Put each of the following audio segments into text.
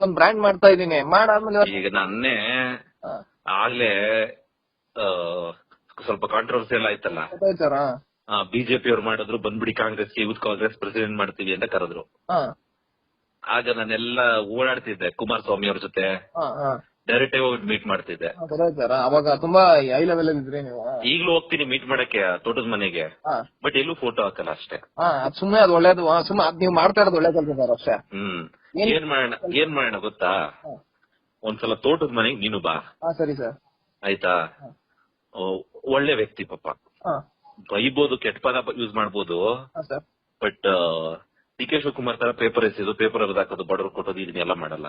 ಒಂದ್ ಬ್ರ್ಯಾಂಡ್ ಮಾಡ್ತಾ ಇದೀನಿ ಮಾಡಾದ್ಮೇಲೆ ಈಗ ನನ್ನೇ ಆಗ್ಲೇ ಸ್ವಲ್ಪ ಕಾಂಟ್ರವರ್ಸಿಯಲ್ ಆಯ್ತಲ್ಲ? ಬಿಜೆಪಿ ಅವ್ರು ಮಾಡಿದ್ರು ಬಂದ್ಬಿಡಿ ಕಾಂಗ್ರೆಸ್ ಯೂತ್ ಕಾಂಗ್ರೆಸ್ ಪ್ರೆಸಿಡೆಂಟ್ ಮಾಡ್ತೀವಿ ಅಂತ ಕರೆದ್ರು. ಹಾ. ಆಗ ನಾನೆಲ್ಲ ಓಡಾಡ್ತಿದ್ದೆ ಕುಮಾರಸ್ವಾಮಿ ಅವ್ರ ಜೊತೆ. ಡೈರೆಕ್ಟ್ ಆಗಿ ಹೋಗಿ ಮೀಟ್ ಮಾಡ್ತಿದ್ದೆ. ಅವಾಗ ತುಂಬಾ ಹೈ ಲೆವೆಲ್ ಇದ್ರಿ ನೀವು ಈಗಲೂ ಹೋಗ್ತೀನಿ ಮೀಟ್ ಮಾಡಕ್ಕೆ ತೋಟದ ಮನೆಗೆ. ಬಟ್ ಎಲ್ಲೂ ಫೋಟೋ ಹಾಕಲ್ಲ ಅಷ್ಟೇ. ಸುಮ್ಮನೆ ಅದು ಒಳ್ಳೇದು ಸುಮ್ಮನೆ ನೀವ್ ಮಾಡ್ತಾ ಇರೋದು ಒಳ್ಳೆ ಕೆಲಸ ಅಷ್ಟೇ. ಹ್ಮ್. ಏನ್- ಮಾಡೋಣ ಏನ್ ಮಾಡೋಣ ಗೊತ್ತಾ. ಒಂದ್ಸಲ ತೋಟದ ಮನೆಗೆ ನೀನು ಬಾ. ಸರಿ ಸರ್. ಆಯ್ತಾ? ಒಳ್ಳೆ ವ್ಯಕ್ತಿ ಪಾಪ. ಬೈಬೋದು ಕೆಟ್ಟ ಪದ ಯೂಸ್ ಮಾಡ್ಬೋದು. ಬಟ್ ಡಿ ಕೆ ಶಿವಕುಮಾರ್ ತರ ಪೇಪರ್ ಎಸಿದು ಪೇಪರ್ ಹಾಕೋದು ಬಡವ್ರು ಕೊಟ್ಟೋದು ಇದನ್ನೆಲ್ಲ ಮಾಡಲ್ಲ.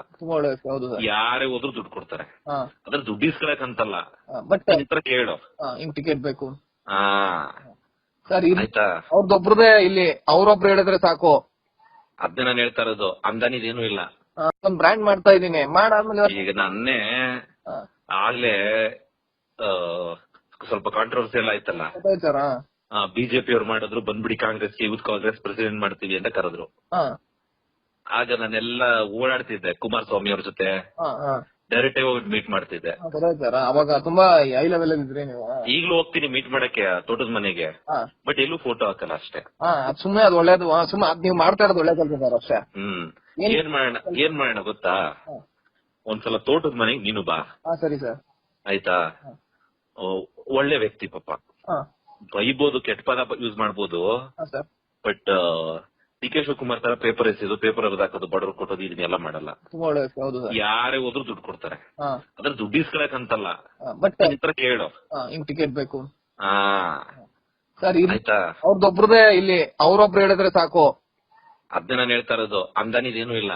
ಯಾರೇ ಹೋದ್ರು ದುಡ್ಡು ಕೊಡ್ತಾರೆ. ಅದ್ರ ದುಡ್ಡು ಇಸ್ಕೊಳಕ್ ಅಂತಲ್ಲ. ಕೇಳು. ಹಿಂಗ್ ಟಿಕೆಟ್ ಬೇಕು. ಹಾ. ಸರಿ ಇಲ್ಲಿ ಆಯ್ತಾ? ಅವ್ರದ್ದೊಬ್ರದೇ ಇಲ್ಲಿ ಅವ್ರೊಬ್ರು ಹೇಳಿದ್ರೆ ಸಾಕು. ಅದ್ನೇ ನಾನು ಹೇಳ್ತಾ ಇರೋದು ಅಂದಾನಿದೇನು ಇಲ್ಲ. ಬ್ರ್ಯಾಂಡ್ ಮಾಡ್ತಾ ಇದೀನಿ ಮಾಡಾದ್ಮೇಲೆ ಈಗ ನನ್ನೇ ಆಗ್ಲೇ ಸ್ವಲ್ಪ ಕಾಂಟ್ರವರ್ಸಿಯಲ್ ಆಯ್ತಲ್ಲ? ಗೊತ್ತಾಯ್ತಾರ ಬಿಜೆಪಿ ಅವ್ರು ಮಾಡಿದ್ರು ಬಂದ್ಬಿಡಿ ಕಾಂಗ್ರೆಸ್ ಯೂತ್ ಕಾಂಗ್ರೆಸ್ ಪ್ರೆಸಿಡೆಂಟ್ ಮಾಡ್ತೀವಿ ಅಂತ ಕರೆದ್ರು. ಆಗ ನಾನೆಲ್ಲ ಓಡಾಡ್ತಿದ್ದೆ ಕುಮಾರಸ್ವಾಮಿ ಅವ್ರ ಜೊತೆ. ಡೈರೆಕ್ಟ್ ಆಗಿ ಹೋಗಿ ಮೀಟ್ ಮಾಡ್ತಿದ್ದೆ. ಸರ್ ಅವಾಗ ತುಂಬಾ ಹೈ ಲೆವೆಲ್ ಇದ್ರಿ ನೀವು. ಈಗಲೂ ಹೋಗ್ತೀನಿ ಮೀಟ್ ಮಾಡಕ್ಕೆ ತೋಟದ ಮನೆಗೆ. ಹಾ. ಬಟ್ ಎಲ್ಲೂ ಫೋಟೋ ಹಾಕಲ್ಲ ಅಷ್ಟೇ. ಹಾ ಅದ್ ಸುಮ್ನೆ ಅದ್ ಒಳ್ಳೇದು ಹಾ, ಸುಮ್ನೆ ಅದ್ ನೀವು ಮಾಡ್ತಾ ಇರೋದು ಒಳ್ಳೆ ಕೆಲಸ ಸರ್ ಅಷ್ಟೇ. ಹ್ಮ್. ಏನ್- ಏನ್ ಮಾಡೋಣ ಏನ್ ಮಾಡೋಣ ಗೊತ್ತಾ? ಹಾ. ಒಂದ್ಸಲ ತೋಟದ ಮನೆಗೆ ನೀನು ಬಾ. ಹಾ ಸರಿ ಸರ್. ಆಯ್ತಾ? ಓ, ಒಳ್ಳೆ ವ್ಯಕ್ತಿ ಪಾಪ. ಹಾ. ಬೈಬೋದು ಕೆಟ್ಟ ಪದ ಯೂಸ್ ಮಾಡ್ಬೋದು. ಹಾ ಸರ್. ಬಟ್ ಕೆ ಕುಮಾರ್ ತರ ಪೇಪರ್ ಎಸೆದು ಪೇಪರ್ ಹಾಕೋದು ಬಡವ್ರು ಕೊಟ್ಟೋದು ಇದನ್ನೆಲ್ಲ ಮಾಡಲ್ಲ. ಯಾರೇ ಹೋದ್ರು ದುಡ್ಡು ಕೊಡ್ತಾರೆ. ಅದ್ರ ದುಡ್ಡು ಇಸ್ಕೊಳಕ್ ಅಂತಲ್ಲ. ಕೇಳು. ಹಿಂಗ್ ಟಿಕೆಟ್ ಬೇಕು. ಹಾ. ಸರ್ ಅವ್ರದ್ದೊಬ್ರದೇ ಇಲ್ಲಿ ಅವ್ರೊಬ್ರು ಹೇಳಿದ್ರೆ ಸಾಕು. ಅದನ್ನ ನಾನು ಹೇಳ್ತಾ ಇರೋದು ಅಂದಾನಿದೇನು ಇಲ್ಲ.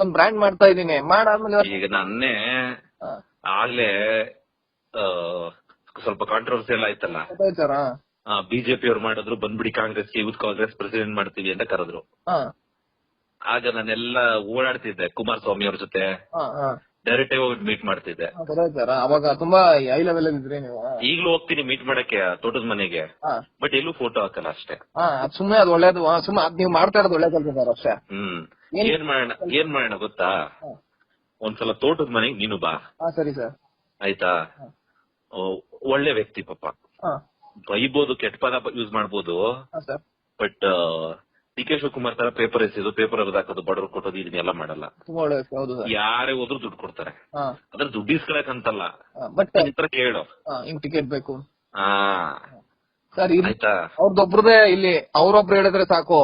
ಒಂದ್ ಬ್ರ್ಯಾಂಡ್ ಮಾಡ್ತಾ ಇದೀನಿ ಮಾಡಾದ್ಮೇಲೆ ಈಗ ನನ್ನೇ ಆಗ್ಲೇ ಸ್ವಲ್ಪ ಸ್ವಲ್ಪ ಕಾಂಟ್ರವರ್ಸಿಯಲ್ ಆಯ್ತಲ್ಲ. ಬಿಜೆಪಿ ಅವ್ರು ಮಾಡಿದ್ರು ಬಂದ್ಬಿಡಿ ಕಾಂಗ್ರೆಸ್ ಯೂತ್ ಕಾಂಗ್ರೆಸ್ ಪ್ರೆಸಿಡೆಂಟ್ ಮಾಡ್ತೀವಿ ಅಂತ ಕರೆದ್ರು. ಹಾ. ಆಗ ನಾನೆಲ್ಲ ಓಡಾಡ್ತಿದ್ದೆ ಕುಮಾರಸ್ವಾಮಿ ಅವ್ರ ಜೊತೆ. ಡೈರೆಕ್ಟ್ ಆಗಿ ಹೋಗಿ ಮೀಟ್ ಮಾಡ್ತಿದ್ದೆ. ಈಗಲೂ ಅವಾಗ ತುಂಬಾ ಹೈ ಲೆವೆಲ್ ಇದ್ರಿ ನೀವು. ಈಗ್ಲೂ ಹೋಗ್ತೀನಿ ಮೀಟ್ ಮಾಡಕ್ಕೆ ತೋಟದ ಮನೆಗೆ. ಬಟ್ ಎಲ್ಲೂ ಫೋಟೋ ಹಾಕಲ್ಲ ಅಷ್ಟೇ. ಸುಮ್ಮನೆ ಅದು ಒಳ್ಳೇದು ಸುಮ್ಮನೆ ನೀವು ಮಾಡ್ತಾ ಇರೋದು ಒಳ್ಳೆ ಕೆಲಸ ಸರ್ ಅಷ್ಟೇ. ಹ್ಮ್. ಏನ್- ಮಾಡೋಣ ಏನ್ ಮಾಡೋಣ ಗೊತ್ತಾ. ಒಂದ್ಸಲ ತೋಟದ ಮನೆಗೆ ನೀನು ಬಾ. ಸರಿ ಸರ್. ಆಯ್ತಾ? ಒಳ್ಳೆ ವ್ಯಕ್ತಿ ಪಾಪ. ಬೈಬೋದು ಕೆಟ್ಟ ಪದ ಯೂಸ್ ಮಾಡ್ಬೋದು. ಬಟ್ ಡಿ ಕೆ ಶಿವಕುಮಾರ್ ತರ ಪೇಪರ್ ಎಸೆದು ಪೇಪರ್ ಹಾಕೋದು ಬಡವ್ರು ಕೊಟ್ಟೋದು ಇದನ್ನೆಲ್ಲ ಮಾಡಲ್ಲ. ಯಾರೇ ಹೋದ್ರು ದುಡ್ಡು ಕೊಡ್ತಾರೆ. ಅದ್ರ ದುಡ್ಡು ಇಸ್ಕೊಳಕ್ ಅಂತಲ್ಲ. ಕೇಳು. ಹಿಂಗ್ ಟಿಕೆಟ್ ಬೇಕು. ಸರ್ ಇಲ್ಲಿ ಅವ್ರೊಬ್ರು ಹೇಳಿದ್ರೆ ಸಾಕು.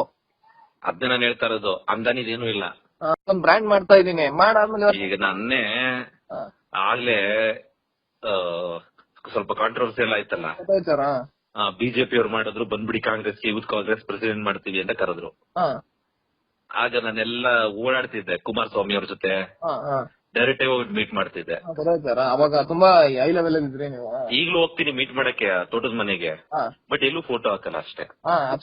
ಅದ್ನೇ ನಾನು ಹೇಳ್ತಾ ಇರೋದು ಅಂದಾನಿದೇನು ಇಲ್ಲ. ಬ್ರ್ಯಾಂಡ್ ಮಾಡ್ತಾ ಇದೀನಿ ಮಾಡಾದ್ಮೇಲೆ ಈಗ ನನ್ನೇ ಆಗ್ಲೇ ಆ, ಕಾಂಟ್ರವರ್ಸಿ ಎಲ್ಲ ಆಯ್ತಲ್ಲ? ಬಿಜೆಪಿ ಅವ್ರು ಮಾಡಿದ್ರು ಬಂದ್ಬಿಡಿ ಕಾಂಗ್ರೆಸ್ಗೆ ಯೂತ್ ಕಾಂಗ್ರೆಸ್ ಪ್ರೆಸಿಡೆಂಟ್ ಮಾಡ್ತೀವಿ ಅಂತ ಕರೆದ್ರು. ಆಗ ನಾನೆಲ್ಲ ಓಡಾಡ್ತಿದ್ದೆ ಕುಮಾರಸ್ವಾಮಿ ಅವ್ರ ಜೊತೆ. ಡೈರೆಕ್ಟ್ ಆಗಿ ಹೋಗಿ ಮೀಟ್ ಮಾಡ್ತಿದ್ದೆ. ಈಗಲೂ ಅವಾಗ ತುಂಬಾ ಹೈ ಲೆವೆಲ್ ಇದ್ರಿ ನೀವು. ಈಗ್ಲೂ ಹೋಗ್ತೀನಿ ಮೀಟ್ ಮಾಡಕ್ಕೆ ತೋಟದ ಮನೆಗೆ. ಬಟ್ ಎಲ್ಲೂ ಫೋಟೋ ಹಾಕಲ್ಲ ಅಷ್ಟೇ.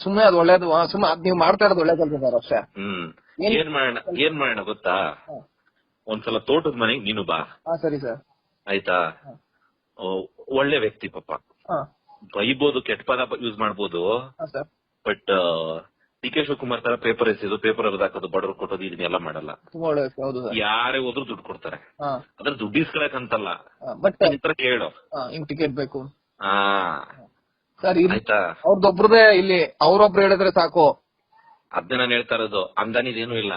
ಸುಮ್ಮನೆ ಅದು ಒಳ್ಳೇದು ಸುಮ್ಮನೆ ಅದ್ ನೀವ್ ಮಾಡ್ತಾ ಇರೋದು ಒಳ್ಳೆ ಕೆಲಸ ಸರ್ ಅಷ್ಟೇ. ಹ್ಮ್. ಏನ್- ಮಾಡೋಣ ಏನ್ ಮಾಡೋಣ ಗೊತ್ತಾ. ಒಂದ್ಸಲ ತೋಟದ ಮನೆಗೆ ನೀನು ಬಾ. ಸರಿ ಸರ್. ಆಯ್ತಾ? ಒಳ್ಳೆ ವ್ಯಕ್ತಿ ಪಾಪ. ಬೈಬಹುದು ಬೈಬೋದು ಕೆಟ್ಟ ಪದ ಯೂಸ್ ಮಾಡ್ಬೋದು. ಬಟ್ ಡಿ ಕೆ ಶಿವಕುಮಾರ್ ತರ ಪೇಪರ್ ಎಸ್ ಪೇಪರ್ ಹಾಕೋದು ಬಡವ್ರು ಕೊಟ್ಟೋದು ಇದನ್ನೆಲ್ಲ ಮಾಡಲ್ಲ. ಯಾರೇ ಹೋದ್ರು ದುಡ್ಡು ಕೊಡ್ತಾರೆ. ಅದ್ರ ದುಡ್ಡು ಇಸ್ಕೊಳಕ್ ಅಂತಲ್ಲ. ಕೇಳು. ಹಿಂಗ್ ಟಿಕೆಟ್ ಬೇಕು. ಹಾ. ಸರ್ ಇಲ್ಲಿ ಅವ್ರೊಬ್ರು ಹೇಳಿದ್ರೆ ಸಾಕು. ಅದನ್ನ ನಾನು ಹೇಳ್ತಾ ಇರೋದು ಅಂದಾನಿದೇನು ಇಲ್ಲ.